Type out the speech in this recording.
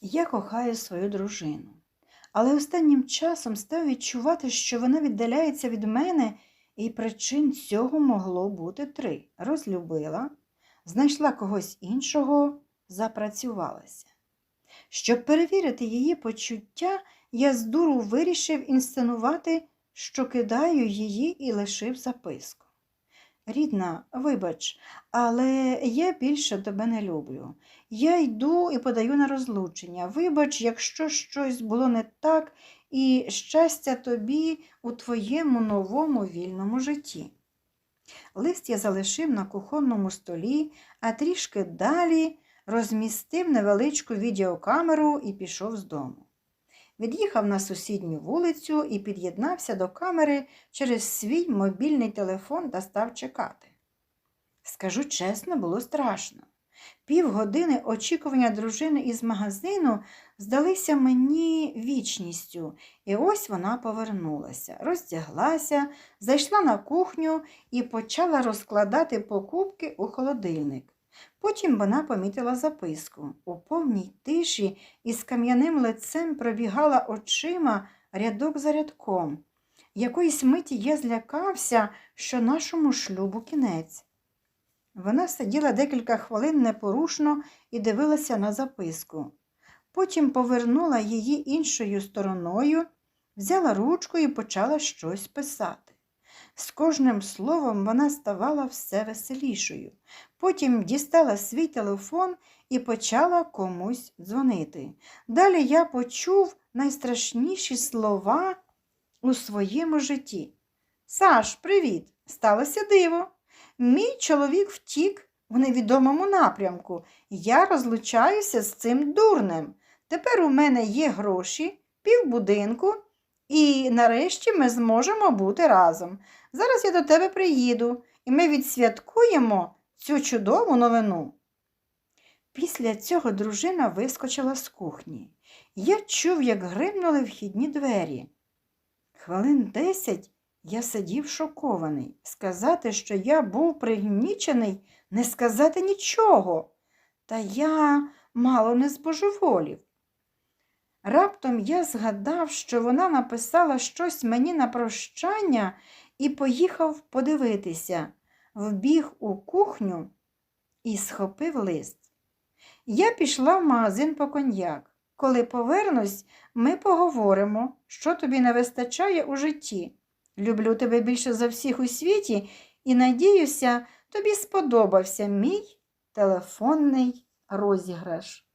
Я кохаю свою дружину, але останнім часом став відчувати, що вона віддаляється від мене, і причин цього могло бути три. Розлюбила, знайшла когось іншого, запрацювалася. Щоб перевірити її почуття, я з дуру вирішив інсценувати, що кидаю її і лишив записку. Рідна, вибач, але я більше тебе не люблю. Я йду і подаю на розлучення. Вибач, якщо щось було не так, і щастя тобі у твоєму новому вільному житті. Лист я залишив на кухонному столі, а трішки далі розмістив невеличку відеокамеру і пішов з дому. Від'їхав на сусідню вулицю і під'єднався до камери через свій мобільний телефон та став чекати. Скажу чесно, було страшно. Півгодини очікування дружини із магазину здалися мені вічністю, і ось вона повернулася, роздяглася, зайшла на кухню і почала розкладати покупки у холодильник. Потім вона помітила записку. У повній тиші із кам'яним лицем пробігала очима рядок за рядком. Якоїсь миті я злякався, що нашому шлюбу кінець. Вона сиділа декілька хвилин непорушно і дивилася на записку. Потім повернула її іншою стороною, взяла ручку і почала щось писати. З кожним словом вона ставала все веселішою. Потім дістала свій телефон і почала комусь дзвонити. Далі я почув найстрашніші слова у своєму житті. Саш, привіт! Сталося диво. Мій чоловік втік в невідомому напрямку. Я розлучаюся з цим дурнем. Тепер у мене є гроші, півбудинку, і нарешті ми зможемо бути разом. Зараз я до тебе приїду, і ми відсвяткуємо цю чудову новину. Після цього дружина вискочила з кухні. Я чув, як гримнули вхідні двері. Хвилин десять я сидів шокований. Сказати, що я був пригнічений, не сказати нічого. Та я мало не збожеволів. Раптом я згадав, що вона написала щось мені на прощання і поїхав подивитися, вбіг у кухню і схопив лист. Я пішла в магазин по коньяк. Коли повернусь, ми поговоримо, що тобі не вистачає у житті. Люблю тебе більше за всіх у світі і надіюся, тобі сподобався мій телефонний розіграш.